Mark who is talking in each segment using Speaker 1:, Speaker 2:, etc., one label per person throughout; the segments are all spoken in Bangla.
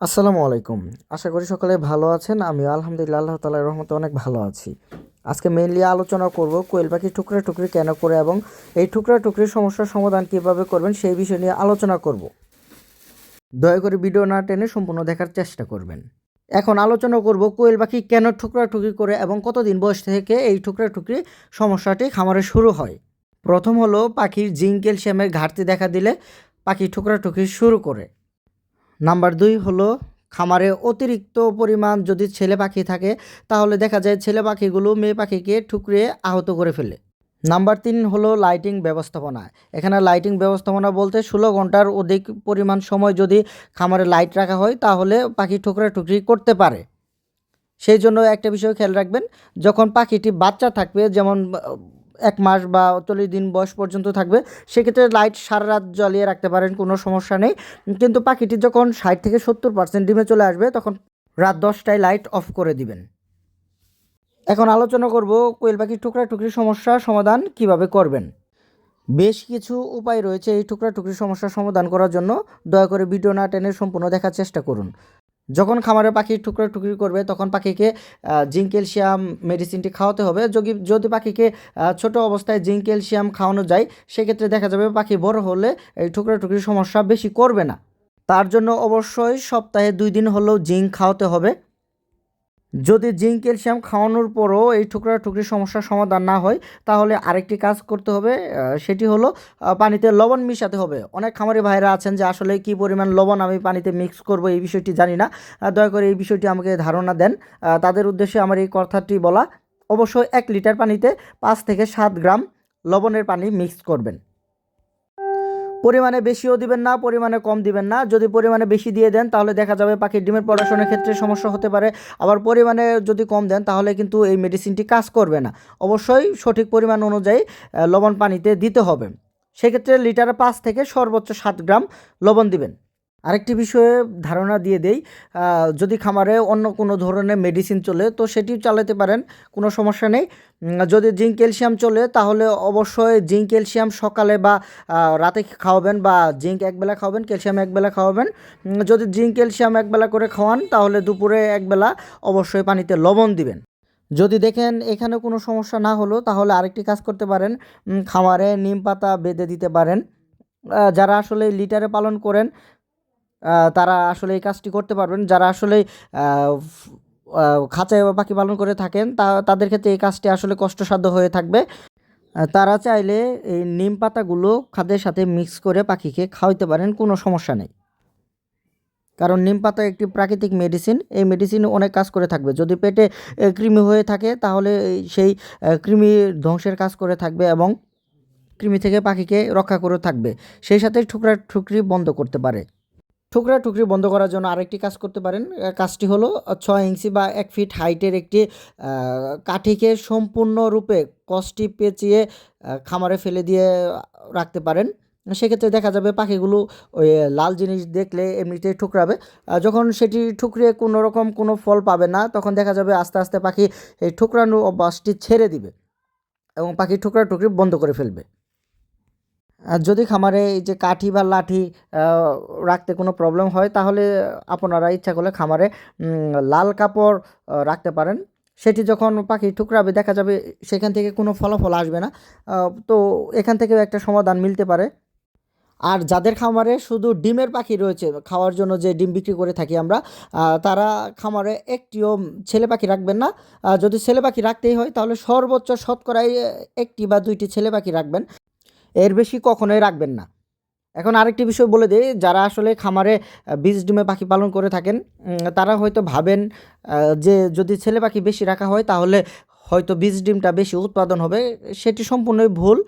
Speaker 1: আসসালামু আলাইকুম। আশা করি সকলে ভালো আছেন। আমি আলহামদুলিল্লাহ, আল্লাহ তালার রহমতে অনেক ভালো আছি। আজকে মেনলি আলোচনা করব কোয়েল পাখি টুকরা টুকরি কেন করে এবং এই টুকরা টুকরির সমস্যার সমাধান কীভাবে করবেন সেই বিষয় নিয়ে আলোচনা করব। দয়া করে ভিডিও না টেনে সম্পূর্ণ দেখার চেষ্টা করবেন। এখন আলোচনা করব কোয়েল পাখি কেন টুকরা টুকরি করে এবং কতদিন বয়স থেকে এই টুকরা টুকরি সমস্যাটি খামারে শুরু হয়। প্রথম হলো পাখির জিঙ্ক ক্যালসিয়ামের ঘাটতি দেখা দিলে পাখি টুকরা টুকরি শুরু করে। নাম্বার দুই হলো, খামারে অতিরিক্ত পরিমাণ যদি ছেলে পাখি থাকে, তাহলে দেখা যায় ছেলে পাখিগুলো মেয়ে পাখিকে ঠুকরে আহত করে ফেলে। নাম্বার তিন হলো লাইটিং ব্যবস্থাপনা। এখানে লাইটিং ব্যবস্থাপনা বলতে ষোলো ঘণ্টার অধিক পরিমাণ সময় যদি খামারে লাইট রাখা হয়, তাহলে পাখি ঠুকরা টুকরি করতে পারে। সেই জন্য একটা বিষয় খেয়াল রাখবেন, যখন পাখিটি বাচ্চা থাকবে, যেমন এক মাস বা চল্লিশ দিন বয়স পর্যন্ত থাকবে, সেক্ষেত্রে লাইট সারা রাত জ্বালিয়ে রাখতে পারেন, কোনো সমস্যা নেই। কিন্তু পাখিটি যখন ষাট থেকে সত্তর পার্সেন্ট ডিমে চলে আসবে, তখন রাত দশটায় লাইট অফ করে দিবেন। এখন আলোচনা করব কোয়েল পাখির টুকরা টুকরি সমস্যা সমাধান কীভাবে করবেন। বেশ কিছু উপায় রয়েছে এই টুকরা টুকরি সমস্যার সমাধান করার জন্য। দয়া করে ভিডিও না টেনে সম্পূর্ণ দেখার চেষ্টা করুন। যখন খামারে পাখি টুকরো টুকরি করবে, তখন পাখিকে জিঙ্ক ক্যালসিয়াম মেডিসিনটি খাওয়াতে হবে। যদি যদি পাখিকে ছোট অবস্থায় জিঙ্ক ক্যালসিয়াম খাওয়ানো যায়, সেক্ষেত্রে দেখা যাবে পাখি বড় হলে এই টুকরো টুকরি সমস্যা বেশি করবে না। তার জন্য অবশ্যই সপ্তাহে দুই দিন হলেও জিঙ্ক খাওয়াতে হবে। যদি জিঙ্ক ক্যালসিয়াম খাওয়ানোর পরও এই টুকরা টুকরি সমস্যার সমাধান না হয়, তাহলে আরেকটি কাজ করতে হবে সেটি হলো পানিতে লবণ মিশাতে হবে। অনেক খামারি ভাইরা আছেন যে আসলে কি পরিমাণ লবণ আমি পানিতে মিক্স করব এই বিষয়টি জানি না। দয়া করে এই বিষয়টি আমাকে ধারণা দেন। তাদের উদ্দেশ্যে আমার এই কথাটি বলা, অবশ্যই এক লিটার পানিতে পাঁচ থেকে সাত গ্রাম লবণের পানি মিক্স করবেন। পরিমাণে বেশিও দিবেন না, পরিমাণে কম দিবেন না। যদি পরিমাণে বেশি দিয়ে দেন, তাহলে দেখা যাবে পাখির ডিমের পড়াশোনার ক্ষেত্রে সমস্যা হতে পারে। আবার পরিমাণে যদি কম দেন, তাহলে কিন্তু এই মেডিসিনটি কাজ করবে না। অবশ্যই সঠিক পরিমাণ অনুযায়ী লবণ পানিতে দিতে হবে। সেক্ষেত্রে লিটারে পাঁচ থেকে সর্বোচ্চ সাত গ্রাম লবণ দিবেন। আরেকটি বিষয়ে ধারণা দিয়ে দেই যদি খামারে অন্য কোনো ধরনের মেডিসিন চলে, তো সেটিও চালাতে পারেন, কোনো সমস্যা নেই। যদি জিঙ্ক ক্যালসিয়াম চলে, তাহলে অবশ্যই জিঙ্ক ক্যালসিয়াম সকালে বা রাতে খাওয়াবেন বা জিঙ্ক একবেলা খাওয়াবেন, ক্যালসিয়াম একবেলা খাওয়াবেন। যদি জিঙ্ক ক্যালসিয়াম একবেলা করে খাওয়ান, তাহলে দুপুরে একবেলা অবশ্যই পানিতে লবণ দিবেন। যদি দেখেন এখানে কোনো সমস্যা না হলো, তাহলে আরেকটি কাজ করতে পারেন খামারে নিম পাতা বেঁধে দিতে পারেন। যারা আসলে লিটারে পালন করেন তারা আসলে এই কাজটি করতে পারবেন। যারা আসলে খাঁচায় পাখি পালন করে থাকেন, তা, তাদের ক্ষেত্রে এই কাজটি আসলে কষ্টসাধ্য হয়ে থাকবে। তারা চাইলে এই নিম পাতাগুলো খাদ্যের সাথে মিক্স করে পাখিকে খাওয়াইতে পারেন, কোনো সমস্যা নেই। কারণ নিম পাতা একটি প্রাকৃতিক মেডিসিন এই মেডিসিন অনেক কাজ করে থাকবে। যদি পেটে কৃমি হয়ে থাকে, তাহলে সেই কৃমি ধ্বংসের কাজ করে থাকবে এবং কৃমি থেকে পাখিকে রক্ষা করে থাকবে। সেই সাথে ঠুকরা ঠুকরি বন্ধ করতে পারে। ঠুকরা টুকরি বন্ধ করার জন্য আরেকটি কাজ করতে পারেন। কাজটি হলো ছয় ইঞ্চি বা এক ফিট হাইটের একটি কাঠিকে সম্পূর্ণরূপে কষ্টি পেঁচিয়ে খামারে ফেলে দিয়ে রাখতে পারেন। সেক্ষেত্রে দেখা যাবে পাখিগুলো ওই লাল জিনিস দেখলে এমনিতেই ঠুকরাবে। যখন সেটি ঠুকরিয়ে কোনো রকম কোনো ফল পাবে না, তখন দেখা যাবে আস্তে আস্তে পাখি এই ঠুকরানো অভ্যাসটি ছেড়ে দিবে এবং পাখি ঠুকরা টুকরি বন্ধ করে ফেলবে। যদি খামারে এই যে কাঠি বা লাঠি রাখতে কোনো প্রবলেম হয়, তাহলে আপনারা ইচ্ছা করলে খামারে লাল কাপড় রাখতে পারেন। সেটি যখন পাখি ঠুকরাবে দেখা যাবে সেখান থেকে কোনো ফলাফল আসবে না। তো এখান থেকেও একটা সমাধান মিলতে পারে। আর যাদের খামারে শুধু ডিমের পাখি রয়েছে, খাওয়ার জন্য যে ডিম বিক্রি করে থাকি আমরা তারা খামারে একটিও ছেলে পাখি রাখবেন না। যদি ছেলে পাখি রাখতেই হয়, তাহলে সর্বোচ্চ শতকরাই একটি বা দুইটি ছেলে পাখি রাখবেন। এর বেশি কখনোই রাখবেন না। এখন আরেকটি বিষয় বলে দিই যারা আসলে খামারে বীজ ডিমে পাখি পালন করে থাকেন তারা হয়তো ভাবেন যে যদি ছেলে পাখি বেশি রাখা হয় তাহলে হয়তো বীজ ডিমটা বেশি উৎপাদন হবে। সেটি সম্পূর্ণই ভুল।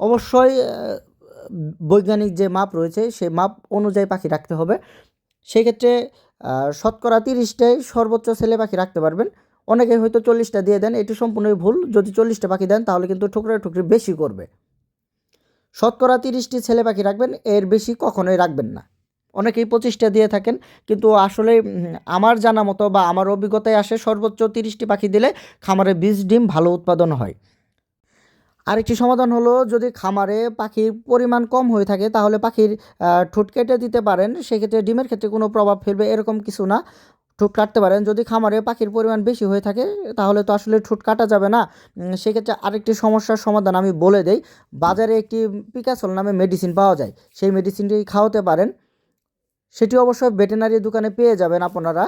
Speaker 1: অবশ্যই বৈজ্ঞানিক যে মাপ রয়েছে সেই মাপ অনুযায়ী পাখি রাখতে হবে। সেক্ষেত্রে আহ, শতকরা তিরিশটাই সর্বোচ্চ ছেলে পাখি রাখতে পারবেন। অনেকে হয়তো চল্লিশটা দিয়ে দেন এটি সম্পূর্ণই ভুল। যদি চল্লিশটা পাখি দেন তাহলে কিন্তু ঠুকরা ঠুকরি বেশি করবে। শতকরা তিরিশটি ছেলে পাখি রাখবেন, এর বেশি কখনোই রাখবেন না। অনেকেই পঁচিশটা দিয়ে থাকেন, কিন্তু আসলে আমার জানা মতো বা আমার অভিজ্ঞতায় আসে সর্বোচ্চ তিরিশটি পাখি দিলে খামারে বীজ, ডিম ভালো উৎপাদন হয়। আরেকটি সমাধান হলো, যদি খামারে পাখির পরিমাণ কম হয়ে থাকে, তাহলে পাখির ঠোঁট কেটে দিতে পারেন। সেক্ষেত্রে ডিমের ক্ষেত্রে কোনো প্রভাব ফেলবে এরকম কিছু না। ঠোঁট কাটতে পারেন। যদি খামারে পাখির পরিমাণ বেশি হয়ে থাকে, তাহলে তো আসলে ঠোঁট কাটা যাবে না। সেক্ষেত্রে আরেকটি সমস্যার সমাধান আমি বলে দেই। বাজারে একটি পিকাসল নামে মেডিসিন পাওয়া যায়। সেই মেডিসিনটি খাওয়াতে পারেন। সেটি অবশ্যই ভেটেনারি দোকানে পেয়ে যাবেন আপনারা।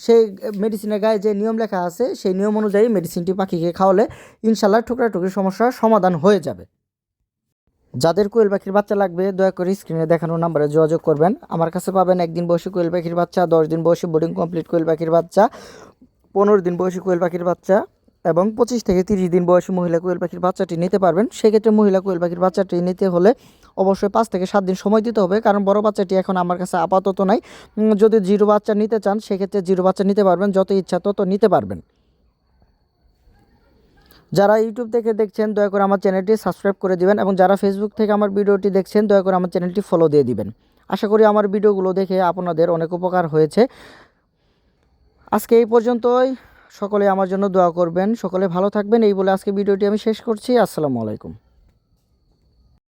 Speaker 1: সেই মেডিসিনের গায়ে যে নিয়ম লেখা আছে, সেই নিয়ম অনুযায়ী মেডিসিনটি পাখিকে খাওয়ালে ইনশাল্লাহ টুকরা টুকরি সমস্যার সমাধান হয়ে যাবে। যাদের কোয়েল পাখির বাচ্চা লাগবে, দয়া করে স্ক্রিনে দেখানো নাম্বারে যোগাযোগ করবেন। আমার কাছে পাবেন একদিন বয়সী কোয়েল পাখির বাচ্চা, দশ দিন বয়সী বোর্ডিং কমপ্লিট কোয়েল পাখির বাচ্চা, পনেরো দিন বয়সী কোয়েল পাখির বাচ্চা এবং পঁচিশ থেকে তিরিশ দিন বয়সী মহিলা কোয়েল পাখির বাচ্চাটি নিতে পারবেন। সেক্ষেত্রে মহিলা কোয়েল পাখির বাচ্চাটি নিতে হলে অবশ্যই পাঁচ থেকে সাত দিন সময় দিতে হবে, কারণ বড় বাচ্চাটি এখন আমার কাছে আপাতত নাই। যদি জিরো বাচ্চা নিতে চান, সেক্ষেত্রে জিরো বাচ্চা নিতে পারবেন, যত ইচ্ছা তত নিতে পারবেন। যারা ইউটিউব থেকে দেখছেন, দয়া করে আমার চ্যানেলটি সাবস্ক্রাইব করে দিবেন এবং যারা ফেসবুক থেকে আমার ভিডিওটি দেখছেন, দয়া করে আমার চ্যানেলটি ফলো দিয়ে দিবেন। আশা করি আমার ভিডিওগুলো দেখে আপনাদের অনেক উপকার হয়েছে। আজকে এই পর্যন্তই। সকলে আমার জন্য দোয়া করবেন। সকলে ভালো থাকবেন। এই বলে আজকে ভিডিওটি আমি শেষ করছি। আসসালামু আলাইকুম।